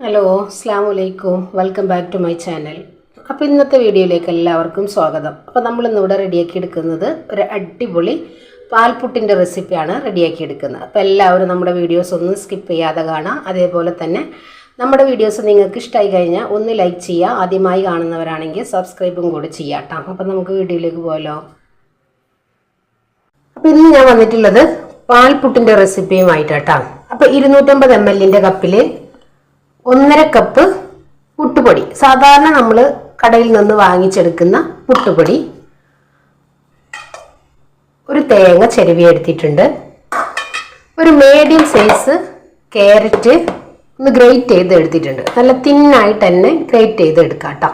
Hello അസ്സാം വലൈക്കും welcome back to my channel അപ്പോൾ ഇന്നത്തെ വീഡിയോയിലേക്ക് എല്ലാവർക്കും സ്വാഗതം. അപ്പോൾ നമ്മളിന്നിവിടെ റെഡിയാക്കി എടുക്കുന്നത് ഒരു അടിപൊളി പാൽപുട്ടിന്റെ റെസിപ്പിയാണ് റെഡിയാക്കി എടുക്കുന്നത്. അപ്പോൾ എല്ലാവരും നമ്മുടെ വീഡിയോസ് ഒന്ന് സ്കിപ്പ് ചെയ്യാതെ കാണാം അതേപോലെ തന്നെ നമ്മുടെ വീഡിയോസ് നിങ്ങൾക്ക് ഇഷ്ടമായി കഴിഞ്ഞാൽ ഒന്ന് ലൈക്ക് ചെയ്യുക. ആദ്യമായി കാണുന്നവരാണെങ്കിൽ സബ്സ്ക്രൈബും കൂടി ചെയ്യാം കേട്ടോ അപ്പോൾ നമുക്ക് വീഡിയോയിലേക്ക് പോലോ അപ്പോൾ ഇന്ന് ഞാൻ വന്നിട്ടുള്ളത് പാൽപുട്ടിന്റെ റെസിപ്പിയുമായിട്ടാണ് അപ്പോൾ ഇരുന്നൂറ്റമ്പത് എം എല്ലിന്റെ കപ്പിൽ ഒന്നര കപ്പ് പുട്ടുപൊടി. സാധാരണ നമ്മൾ കടയിൽ നിന്ന് വാങ്ങിച്ചെടുക്കുന്ന പുട്ടുപൊടി. ഒരു തേങ്ങ ചെരുവിയെടുത്തിട്ടുണ്ട് ഒരു മീഡിയം സൈസ് ക്യാരറ്റ് ഒന്ന് ഗ്രേറ്റ് ചെയ്ത് എടുത്തിട്ടുണ്ട്. നല്ല തിന്നായിട്ട് തന്നെ ഗ്രേറ്റ് ചെയ്ത് എടുക്കാം കേട്ടോ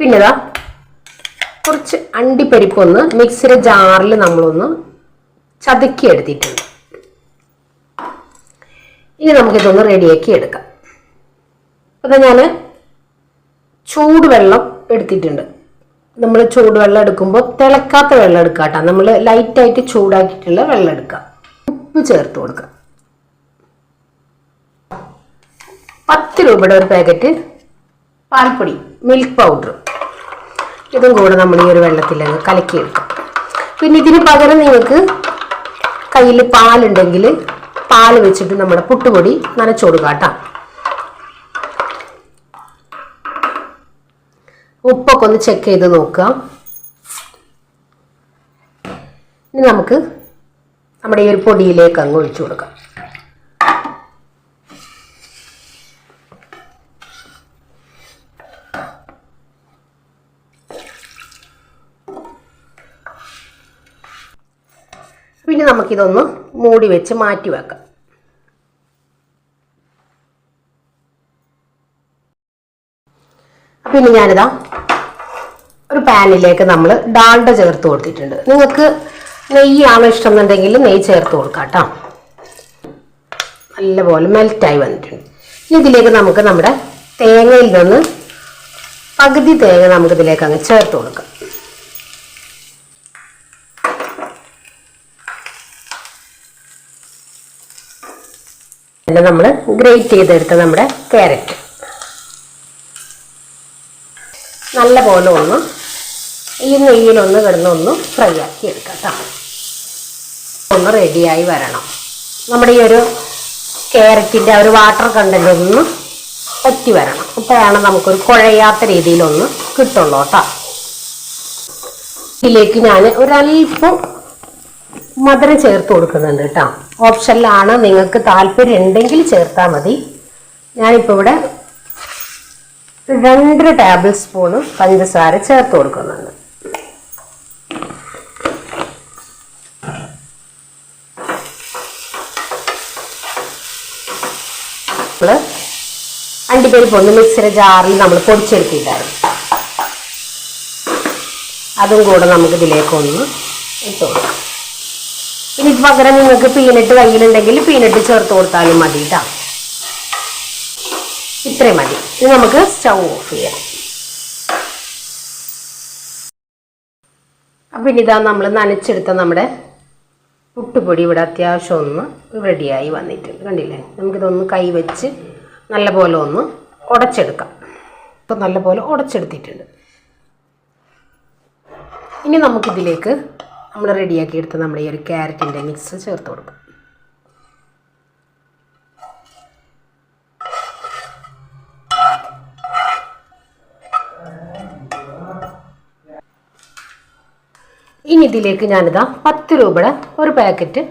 പിന്നെതാ കുറച്ച് അണ്ടിപ്പരിപ്പൊന്ന് മിക്സിയുടെ ജാറിൽ നമ്മളൊന്ന് ചതുക്കി എടുത്തിട്ടുണ്ട്. ഇനി നമുക്കിതൊന്ന് റെഡിയാക്കി എടുക്കാം. അപ്പം ഞാൻ ചൂടുവെള്ളം എടുത്തിട്ടുണ്ട്. നമ്മൾ ചൂടുവെള്ളം എടുക്കുമ്പോൾ തിളക്കാത്ത വെള്ളം എടുക്കുക കേട്ടോ. നമ്മൾ ലൈറ്റായിട്ട് ചൂടാക്കിയിട്ടുള്ള വെള്ളം എടുക്കാം. ഉപ്പ് ചേർത്ത് കൊടുക്കുക പത്ത് രൂപയുടെ ഒരു പാക്കറ്റ് പാൽപ്പൊടി മിൽക്ക് പൗഡർ ഇതും കൂടെ നമ്മൾ ഈ ഒരു വെള്ളത്തിൽ അങ്ങ് കലക്കിയെടുക്കാം. പിന്നെ ഇതിന് പകരം നിങ്ങൾക്ക് കയ്യിൽ പാലുണ്ടെങ്കിൽ പാൽ വെച്ചിട്ട് നമ്മുടെ പുട്ടുപൊടി നനച്ചു കൊടുക്കാം കേട്ടോ ഉപ്പൊക്കെ ഒന്ന് ചെക്ക് ചെയ്ത് നോക്കുക. ഇനി നമുക്ക് നമ്മുടെ ഈ ഒരു പൊടിയിലേക്ക് അങ്ങ് ഒഴിച്ചു കൊടുക്കാം. പിന്നെ നമുക്കിതൊന്ന് മൂടി വെച്ച് മാറ്റി വെക്കാം. പിന്നെ ഞാനിതാ ഒരു പാനിലേക്ക് നമ്മൾ ഡാൽഡ ചേർത്ത് കൊടുത്തിട്ടുണ്ട്. നിങ്ങൾക്ക് നെയ്യാണോ ഇഷ്ടം എന്നുണ്ടെങ്കിൽ നെയ്യ് ചേർത്ത് കൊടുക്കാം കേട്ടോ. നല്ലപോലെ മെൽറ്റായി വന്നിട്ടുണ്ട്. ഇനി ഇതിലേക്ക് നമുക്ക് നമ്മുടെ തേങ്ങയിൽ നിന്ന് പകുതി തേങ്ങ നമുക്കിതിലേക്ക് അങ്ങ് ചേർത്ത് കൊടുക്കാം. പിന്നെ നമ്മൾ ഗ്രേറ്റ് ചെയ്തെടുത്ത നമ്മുടെ ക്യാരറ്റ് നല്ല പോലെ ഒന്ന് ഈ നെയ്യിലൊന്ന് കിടന്നൊന്ന് ഫ്രൈ ആക്കി എടുക്കാം ഒന്ന് റെഡിയായി വരണം. നമ്മുടെ ഈ ഒരു ക്യാരറ്റിന്റെ ഒരു വാട്ടർ കണ്ടന്റ് ഒന്ന് പറ്റി വരണം. അപ്പോഴാണ് നമുക്കൊരു കുഴയാത്ത രീതിയിലൊന്ന് കിട്ടുള്ളൂ കേട്ടോ ഇതിലേക്ക് ഞാൻ ഒരല്പം മധുരം ചേർത്ത് കൊടുക്കുന്നുണ്ട് കേട്ടോ ഓപ്ഷനിലാണ് നിങ്ങൾക്ക് താല്പര്യം ഉണ്ടെങ്കിൽ ചേർത്താൽ മതി. ഞാനിപ്പോൾ ഇവിടെ രണ്ട് ടേബിൾ സ്പൂണ് പഞ്ചസാര ചേർത്ത് കൊടുക്കുന്നുണ്ട്. അണ്ടിപ്പരിപ്പ് ഒന്ന് മിക്സിയുടെ ജാറിൽ നമ്മൾ പൊടിച്ചെടുത്തിട്ടായിരുന്നു. അതും കൂടെ നമുക്ക് ഇതിലേക്കൊന്ന് ഇട്ട് കൊടുക്കാം. ഇത് പകരം നിങ്ങൾക്ക് പീനട്ട് കയ്യിലുണ്ടെങ്കിൽ പീനട്ട് ചേർത്ത് കൊടുത്താലും മതി കേട്ടോ ഇത്രയും മതി. ഇനി നമുക്ക് സ്റ്റൗ ഓഫ് ചെയ്യാം. അപ്പം ഇനി ഇതാ നമ്മൾ നനച്ചെടുത്ത നമ്മുടെ പുട്ടുപൊടി ഇവിടെ അത്യാവശ്യം ഒന്ന് റെഡിയായി വന്നിട്ടുണ്ട്. കണ്ടില്ലേ? നമുക്കിതൊന്ന് കൈ വെച്ച് നല്ലപോലെ ഒന്ന് ഉടച്ചെടുക്കാം. ഇപ്പം നല്ല പോലെ ഉടച്ചെടുത്തിട്ടുണ്ട്. ഇനി നമുക്കിതിലേക്ക് നമ്മൾ റെഡിയാക്കി എടുത്ത് നമ്മൾ ഈ ഒരു ക്യാരറ്റിന്റെ മിക്സ് ചേർത്ത് കൊടുക്കും. ഇനി ഇതിലേക്ക് ഞാനിതാ പത്ത് രൂപയുടെ ഒരു പാക്കറ്റ്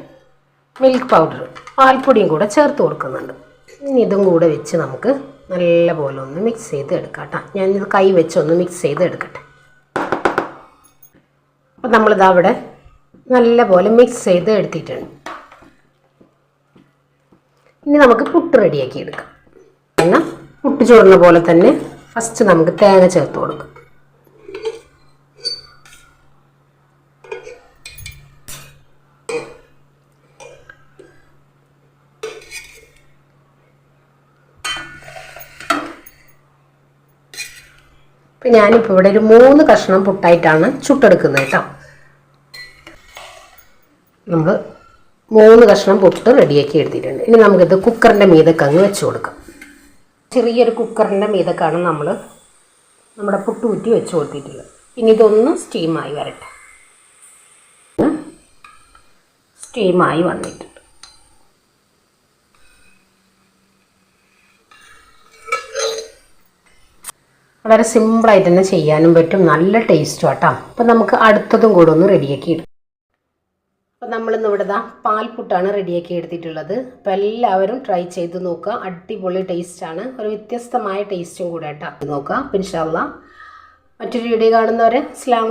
മിൽക്ക് പൗഡർ പാൽപ്പൊടിയും കൂടെ ചേർത്ത് കൊടുക്കുന്നുണ്ട്. ഇനി ഇതും കൂടെ വെച്ച് നമുക്ക് നല്ല പോലെ ഒന്ന് മിക്സ് ചെയ്ത് എടുക്കാം കേട്ടോ. ഞാനിത് കൈ വെച്ചൊന്ന് മിക്സ് ചെയ്ത് എടുക്കട്ടെ. അപ്പം നമ്മളിത് അവിടെ നല്ല പോലെ മിക്സ് ചെയ്ത് എടുത്തിട്ടുണ്ട്. ഇനി നമുക്ക് പുട്ട് റെഡിയാക്കി എടുക്കാം. എന്നാൽ പുട്ട് ചോറുന്ന പോലെ തന്നെ ഫസ്റ്റ് നമുക്ക് തേങ്ങ ചേർത്ത് കൊടുക്കാം. ഇപ്പം ഞാനിപ്പോൾ ഇവിടെ ഒരു മൂന്ന് കഷ്ണം പുട്ടായിട്ടാണ് ചുട്ടെടുക്കുന്നത് കേട്ടോ. നമ്മൾ മൂന്ന് കഷ്ണം പുട്ട് റെഡിയാക്കി എടുത്തിട്ടുണ്ട്. ഇനി നമുക്കിത് കുക്കറിന്റെ മീതൊക്കെ അങ്ങ് വെച്ച് കൊടുക്കാം. ചെറിയൊരു കുക്കറിന്റെ മീതൊക്കെയാണ് നമ്മൾ നമ്മുടെ പുട്ട് ഊറ്റി വെച്ച് കൊടുത്തിട്ടുള്ളത്. ഇനി ഇതൊന്ന് സ്റ്റീമായി വരട്ടെ. സ്റ്റീമായി വന്നിട്ടുണ്ട് വളരെ സിമ്പിളായിട്ട് തന്നെ ചെയ്യാനും പറ്റും. നല്ല ടേസ്റ്റും ആട്ടോ. അപ്പം നമുക്ക് അടുത്തതും കൂടെ ഒന്ന് റെഡിയാക്കി എടുക്കാം അപ്പം നമ്മളിന്ന് ഇവിടെ ദാ പാൽപുട്ടാണ് റെഡിയാക്കി എടുത്തിട്ടുള്ളത്. അപ്പോൾ എല്ലാവരും ട്രൈ ചെയ്ത് നോക്കുക. അടിപൊളി ടേസ്റ്റാണ് ഒരു വ്യത്യസ്തമായ ടേസ്റ്റും കൂടെ ആട്ടോ. നോക്കുക. പിൻഷാള്ള മറ്റൊരു വീഡിയോ കാണുന്നവരെ അസ്സാം